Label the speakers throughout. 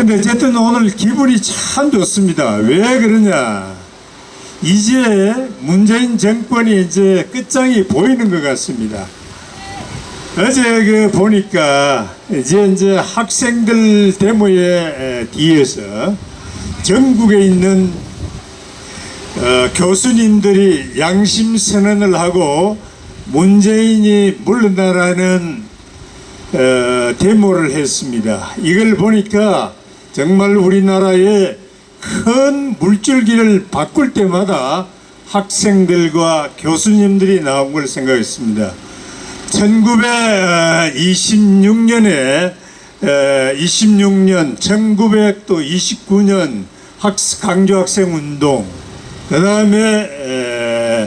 Speaker 1: 근데 어쨌든 오늘 기분이 참 좋습니다. 왜 그러냐? 이제 문재인 정권이 이제 끝장이 보이는 것 같습니다. 어제 그 보니까 이제 이제 학생들 데모에 뒤에서 전국에 있는 어, 교수님들이 양심 선언을 하고 문재인이 물러나라는 어, 데모를 했습니다. 이걸 보니까 정말 우리나라의 큰 물줄기를 바꿀 때마다 학생들과 교수님들이 나온 걸 생각했습니다. 1926년에 26년, 1929년 강조학생 운동, 그 다음에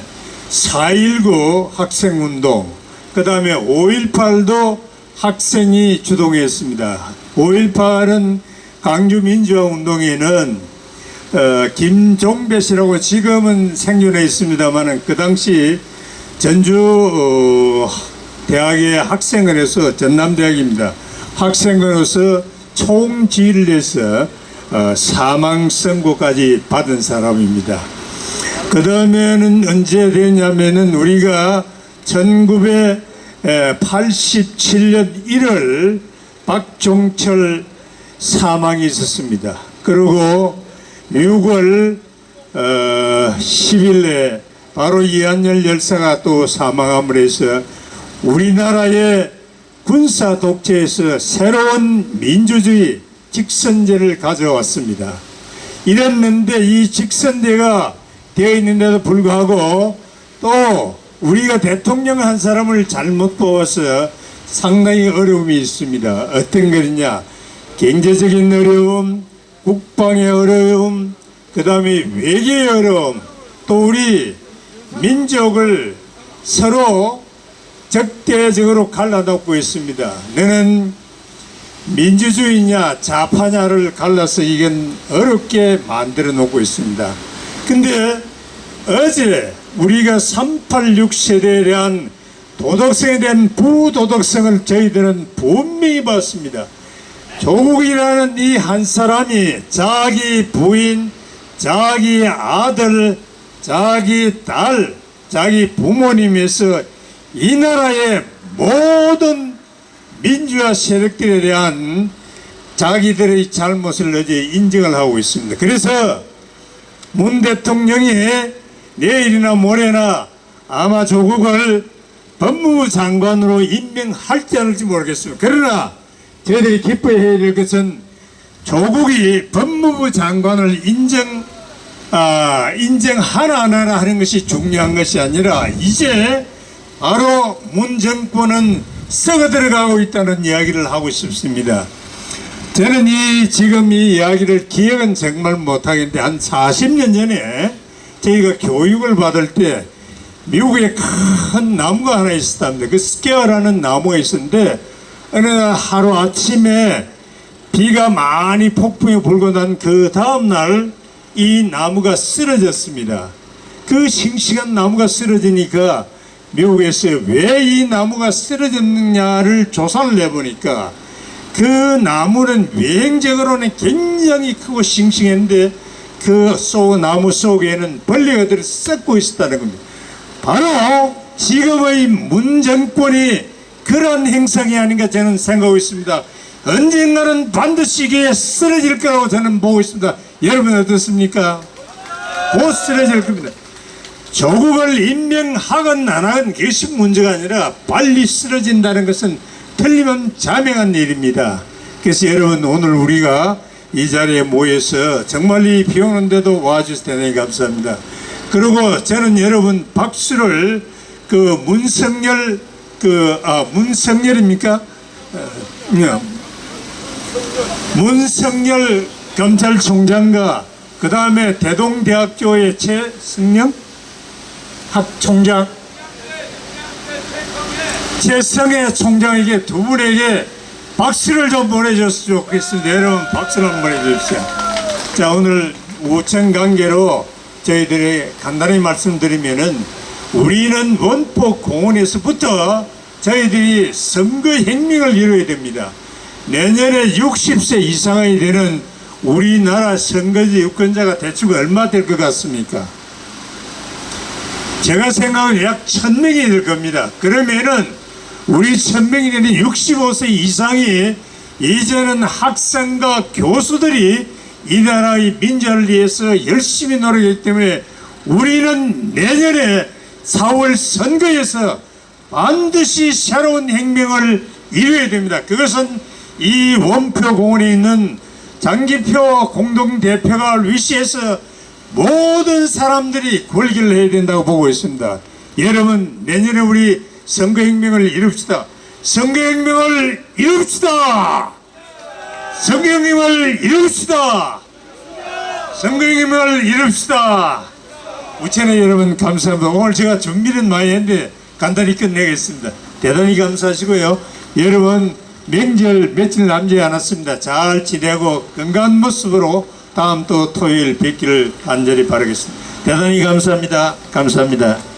Speaker 1: 4.19 학생 운동, 그 다음에 5.18도 학생이 주동했습니다. 5.18은 강주민주화 운동에는 어, 김종배 씨라고 지금은 생존해 있습니다만은 그 당시 전주 어, 대학의 학생회에서 전남대학입니다. 학생회로서 총지휘를 해서 어, 사망 선고까지 받은 사람입니다. 그 다음에는 언제 되냐면은 우리가 1987년 1월 박종철 사망이 있었습니다. 그리고 6월 어, 10일에 바로 이한열 열사가 또 사망함으로 해서 우리나라의 군사 독재에서 새로운 민주주의 직선제를 가져왔습니다. 이랬는데 이 직선제가 되어 있는데도 불구하고 또 우리가 대통령 한 사람을 잘못 뽑아서 상당히 어려움이 있습니다. 어떤 거냐? 경제적인 어려움, 국방의 어려움, 그 다음에 외교의 어려움, 또 우리 민족을 서로 적대적으로 갈라놓고 있습니다. 너는 민주주의냐 좌파냐를 갈라서 이건 어렵게 만들어 놓고 있습니다. 근데 어제 우리가 386 세대에 대한 도덕성에 대한 부도덕성을 저희들은 분명히 봤습니다. 조국이라는 이 한 사람이 자기 부인, 자기 아들, 자기 딸, 자기 부모님에서 이 나라의 모든 민주화 세력들에 대한 자기들의 잘못을 어제 인정을 하고 있습니다. 그래서 문 대통령이 내일이나 모레나 아마 조국을 법무부 장관으로 임명할지 않을지 모르겠습니다. 그러나 저희들이 기뻐해야 될 것은 조국이 법무부 장관을 인정 아, 인정 하나 안 하나 하는 것이 중요한 것이 아니라 이제 바로 문 정권은 썩어 들어가고 있다는 이야기를 하고 싶습니다. 저는 이 지금 이 이야기를 기억은 정말 못하겠는데 한 40년 전에 저희가 교육을 받을 때 미국에 큰 나무가 하나 있었답니다. 그 스퀘어라는 나무가 있었는데 어느 날 하루 아침에 비가 많이 폭풍이 불고 난 그 다음날 이 나무가 쓰러졌습니다. 그 싱싱한 나무가 쓰러지니까 미국에서 왜 이 나무가 쓰러졌느냐를 조사를 해보니까 그 나무는 외행적으로는 굉장히 크고 싱싱했는데 그 속, 나무 속에는 벌레가 들어 썩고 있었다는 겁니다. 바로 지금의 문정권이 그런 행성이 아닌가 저는 생각하고 있습니다. 언젠가는 반드시 이게 쓰러질 거라고 저는 보고 있습니다. 여러분 어떻습니까? 곧 쓰러질 겁니다. 조국을 임명하건 안 하건 그것이 문제가 아니라 빨리 쓰러진다는 것은 틀림없는 자명한 일입니다. 그래서 여러분 오늘 우리가 이 자리에 모여서 정말 이 비 오는데도 와주셔서 대단히 감사합니다. 그리고 저는 여러분 박수를 그 문성열 그 아 문성열입니까? 어, 네. 문성열 검찰총장과 그 다음에 대동대학교의 최승영 학총장 최성애 총장에게 두 분에게 박수를 좀 보내줬으면 좋겠습니다. 여러분 박수를 한번 보내주십시오. 자 오늘 우천 관계로 저희들이 간단히 말씀드리면은 우리는 원포 공원에서부터 저희들이 선거 혁명을 이루어야 됩니다. 내년에 60세 이상이 되는 우리나라 선거지 유권자가 대충 얼마 될 것 같습니까? 제가 생각은 약 1000명이 될 겁니다. 그러면은 우리 1000명이 되는 65세 이상이 이제는 학생과 교수들이 이 나라의 민주화를 위해서 열심히 노력했기 때문에 우리는 내년에 4월 선거에서 반드시 새로운 혁명을 이루어야 됩니다. 그것은 이 원표 공원에 있는 장기표 공동대표가 위시해서 모든 사람들이 골기를 해야 된다고 보고 있습니다. 여러분 내년에 우리 선거혁명을 이룹시다. 선거혁명을 이룹시다. 선거혁명을 이룹시다. 선거혁명을 이룹시다. 우체내 여러분 감사합니다. 오늘 제가 준비는 많이 했는데 간단히 끝내겠습니다. 대단히 감사하시고요. 여러분 명절 며칠 남지 않았습니다. 잘 지내고 건강한 모습으로 다음 또 토요일 뵙기를 간절히 바라겠습니다. 대단히 감사합니다. 감사합니다.